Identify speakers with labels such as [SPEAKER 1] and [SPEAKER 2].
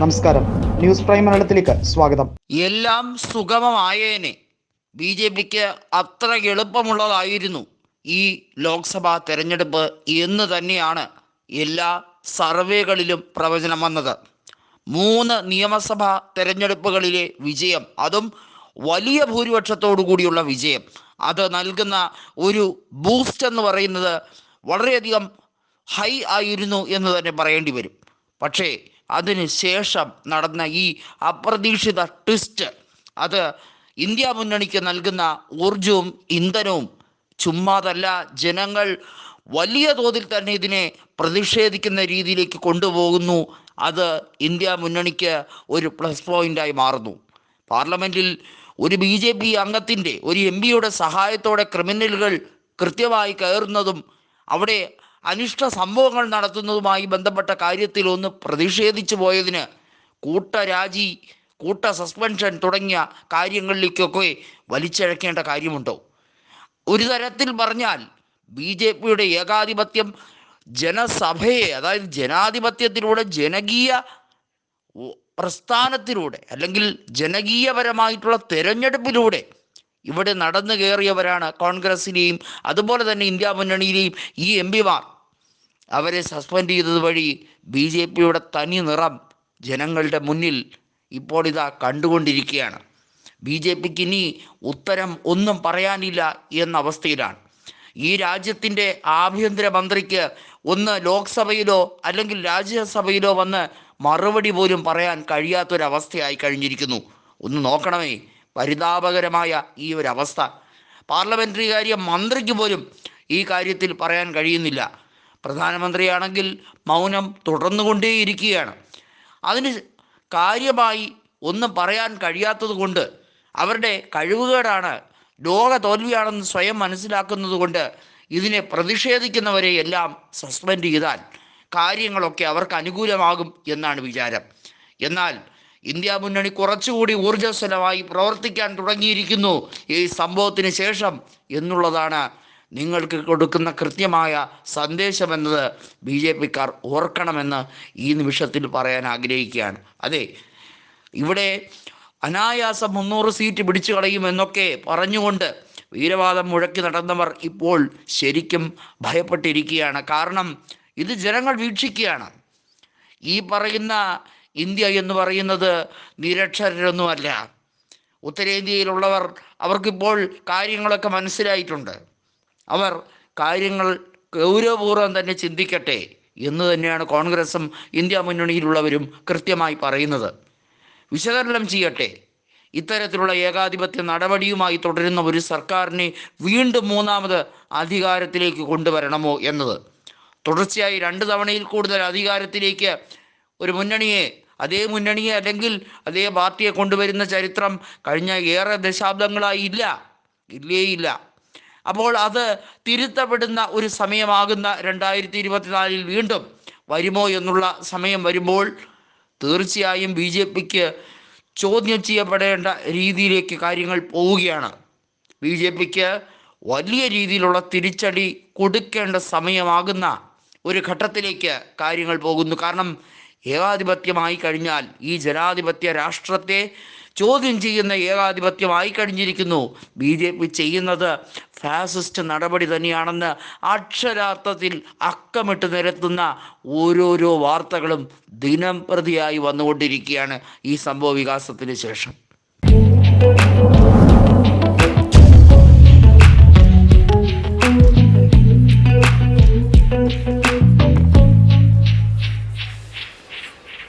[SPEAKER 1] നമസ്കാരം. News prime മലയാളത്തിലേക്ക് സ്വാഗതം.
[SPEAKER 2] എല്ലാം സുഗമമായേനെ. ബി ജെ പിക്ക് അത്ര എളുപ്പമുള്ളതായിരുന്നു ഈ ലോക്സഭാ തെരഞ്ഞെടുപ്പ് എന്ന് തന്നെയാണ് എല്ലാ സർവേകളിലും പ്രവചനം വന്നത്. മൂന്ന് നിയമസഭാ തെരഞ്ഞെടുപ്പുകളിലെ വിജയം അതും വലിയ ഭൂരിപക്ഷത്തോടു കൂടിയുള്ള വിജയം. അത് നൽകുന്ന ഒരു ബൂസ്റ്റ് എന്ന് പറയുന്നത് വളരെയധികം ഹൈ ആയിരുന്നു എന്ന് തന്നെ പറയേണ്ടി വരും. പക്ഷേ അതിന് ശേഷം നടന്ന ഈ അപ്രതീക്ഷിത ട്വിസ്റ്റ് അത് ഇന്ത്യ മുന്നണിക്ക് നൽകുന്ന ഊർജവും ഇന്ധനവും ചുമ്മാതല്ല ജനങ്ങൾ വലിയ തോതിൽ തന്നെ ഇതിനെ പ്രതിഷേധിക്കുന്ന രീതിയിലേക്ക് കൊണ്ടുപോകുന്നു. അത് ഇന്ത്യ മുന്നണിക്ക് ഒരു പ്ലസ് പോയിന്റായി മാറുന്നു. പാർലമെന്റിൽ ഒരു ബി ജെ പി അംഗത്തിന്റെ ഒരു എം പിയുടെ സഹായത്തോടെ ക്രിമിനലുകൾ കൃത്യമായി കയറുന്നതും അവിടെ അനിഷ്ട സംഭവങ്ങൾ നടത്തുന്നതുമായി ബന്ധപ്പെട്ട കാര്യത്തിൽ ഒന്ന് പ്രതിഷേധിച്ചു പോയതിന് കൂട്ടരാജി കൂട്ട സസ്പെൻഷൻ തുടങ്ങിയ കാര്യങ്ങളിലേക്കൊക്കെ വലിച്ചഴക്കേണ്ട കാര്യമുണ്ടോ? ഒരു തരത്തിൽ പറഞ്ഞാൽ ബി ജെ പിയുടെ ഏകാധിപത്യം ജനസഭയെ അതായത് ജനാധിപത്യത്തിലൂടെ ജനകീയ പ്രസ്ഥാനത്തിലൂടെ അല്ലെങ്കിൽ ജനകീയപരമായിട്ടുള്ള തെരഞ്ഞെടുപ്പിലൂടെ ഇവിടെ നടന്നു കയറിയവരാണ് കോൺഗ്രസിനെയും അതുപോലെ തന്നെ ഇന്ത്യ മുന്നണിയിലെയും ഈ എം പിമാർ. അവരെ സസ്പെൻഡ് ചെയ്തത് വഴി ബി ജെ പിയുടെ തനി നിറം ജനങ്ങളുടെ മുന്നിൽ ഇപ്പോൾ ഇതാ കണ്ടുകൊണ്ടിരിക്കുകയാണ്. ബി ജെ പിക്ക് ഇനി ഉത്തരം ഒന്നും പറയാനില്ല എന്ന അവസ്ഥയിലാണ്. ഈ രാജ്യത്തിന്റെ ആഭ്യന്തരമന്ത്രിക്ക് ഒന്ന് ലോക്സഭയിലോ അല്ലെങ്കിൽ രാജ്യസഭയിലോ വന്ന് മറുപടി പോലും പറയാൻ കഴിയാത്തൊരവസ്ഥയായി കഴിഞ്ഞിരിക്കുന്നു. ഒന്ന് നോക്കണമേ പരിതാപകരമായ ഈ ഒരു അവസ്ഥ പാർലമെന്ററി കാര്യ മന്ത്രിക്ക് പോലും ഈ കാര്യത്തിൽ പറയാൻ കഴിയുന്നില്ല. പ്രധാനമന്ത്രിയാണെങ്കിൽ മൗനം തുടർന്നുകൊണ്ടേയിരിക്കുകയാണ്. അതിന് കാര്യമായി ഒന്നും പറയാൻ കഴിയാത്തത് കൊണ്ട് അവരുടെ കഴിവുകേടാണ് ലോക തോൽവിയാണെന്ന് സ്വയം മനസ്സിലാക്കുന്നത് കൊണ്ട് ഇതിനെ പ്രതിഷേധിക്കുന്നവരെ എല്ലാം സസ്പെൻഡ് ചെയ്താൽ കാര്യങ്ങളൊക്കെ അവർക്ക് അനുകൂലമാകും എന്നാണ് വിചാരം. എന്നാൽ ഇന്ത്യ മുന്നണി കുറച്ചുകൂടി ഊർജസ്വലമായി പ്രവർത്തിക്കാൻ തുടങ്ങിയിരിക്കുന്നു ഈ സംഭവത്തിന് ശേഷം എന്നുള്ളതാണ് നിങ്ങൾക്ക് കൊടുക്കുന്ന കൃത്യമായ സന്ദേശമെന്നത് ബി ജെ പിക്കാർ ഓർക്കണമെന്ന് ഈ നിമിഷത്തിൽ പറയാൻ ആഗ്രഹിക്കുകയാണ്. അതെ ഇവിടെ അനായാസം മുന്നൂറ് സീറ്റ് പിടിച്ചു കളയുമെന്നൊക്കെ പറഞ്ഞുകൊണ്ട് വീരവാദം മുഴക്കി നടന്നവർ ഇപ്പോൾ ശരിക്കും ഭയപ്പെട്ടിരിക്കുകയാണ്. കാരണം ഇത് ജനങ്ങൾ വീക്ഷിക്കുകയാണ്. ഈ പറയുന്ന ഇന്ത്യ എന്ന് പറയുന്നത് നിരക്ഷരരൊന്നുമല്ല. ഉത്തരേന്ത്യയിലുള്ളവർ അവർക്കിപ്പോൾ കാര്യങ്ങളൊക്കെ മനസ്സിലായിട്ടുണ്ട്. അവർ കാര്യങ്ങൾ ഗൗരവപൂർവം തന്നെ ചിന്തിക്കട്ടെ എന്ന് തന്നെയാണ് കോൺഗ്രസും ഇന്ത്യ മുന്നണിയിലുള്ളവരും കൃത്യമായി പറയുന്നത്. വിശകലനം ചെയ്യട്ടെ. ഇത്തരത്തിലുള്ള ഏകാധിപത്യ നടപടിയുമായി തുടരുന്ന ഒരു സർക്കാരിനെ വീണ്ടും മൂന്നാമത് അധികാരത്തിലേക്ക് കൊണ്ടുവരണമോ എന്നത്? തുടർച്ചയായി രണ്ട് തവണയിൽ കൂടുതൽ അധികാരത്തിലേക്ക് ഒരു മുന്നണിയെ അതേ മുന്നണിയെ അല്ലെങ്കിൽ അതേ പാർട്ടിയെ കൊണ്ടുവരുന്ന ചരിത്രം കഴിഞ്ഞ ഏറെ ദശാബ്ദങ്ങളായി ഇല്ല. ഇല്ലേ ഇല്ല. അപ്പോൾ അത് തിരുത്തപ്പെടുന്ന ഒരു സമയമാകുന്ന രണ്ടായിരത്തി ഇരുപത്തിനാലിൽ വീണ്ടും വരുമോ എന്നുള്ള സമയം വരുമ്പോൾ തീർച്ചയായും ബി ജെ പിക്ക് ചോദ്യം ചെയ്യപ്പെടേണ്ട രീതിയിലേക്ക് കാര്യങ്ങൾ പോവുകയാണ്. ബി ജെ പിക്ക് വലിയ രീതിയിലുള്ള തിരിച്ചടി കൊടുക്കേണ്ട സമയമാകുന്ന ഒരു ഘട്ടത്തിലേക്ക് കാര്യങ്ങൾ പോകുന്നു. കാരണം ഏകാധിപത്യമായി കഴിഞ്ഞാൽ ഈ ജനാധിപത്യ രാഷ്ട്രത്തെ ചോദ്യം ചെയ്യുന്ന ഏകാധിപത്യമായി കഴിഞ്ഞിരിക്കുന്നു. ബി ജെ പി ചെയ്യുന്നത് ഫാസിസ്റ്റ് നടപടി തന്നെയാണെന്ന് അക്ഷരാർത്ഥത്തിൽ അക്കമിട്ട് നിരത്തുന്ന ഓരോരോ വാർത്തകളും ദിനം പ്രതിയായി വന്നുകൊണ്ടിരിക്കുകയാണ് ഈ സംഭവ വികാസത്തിന് ശേഷം.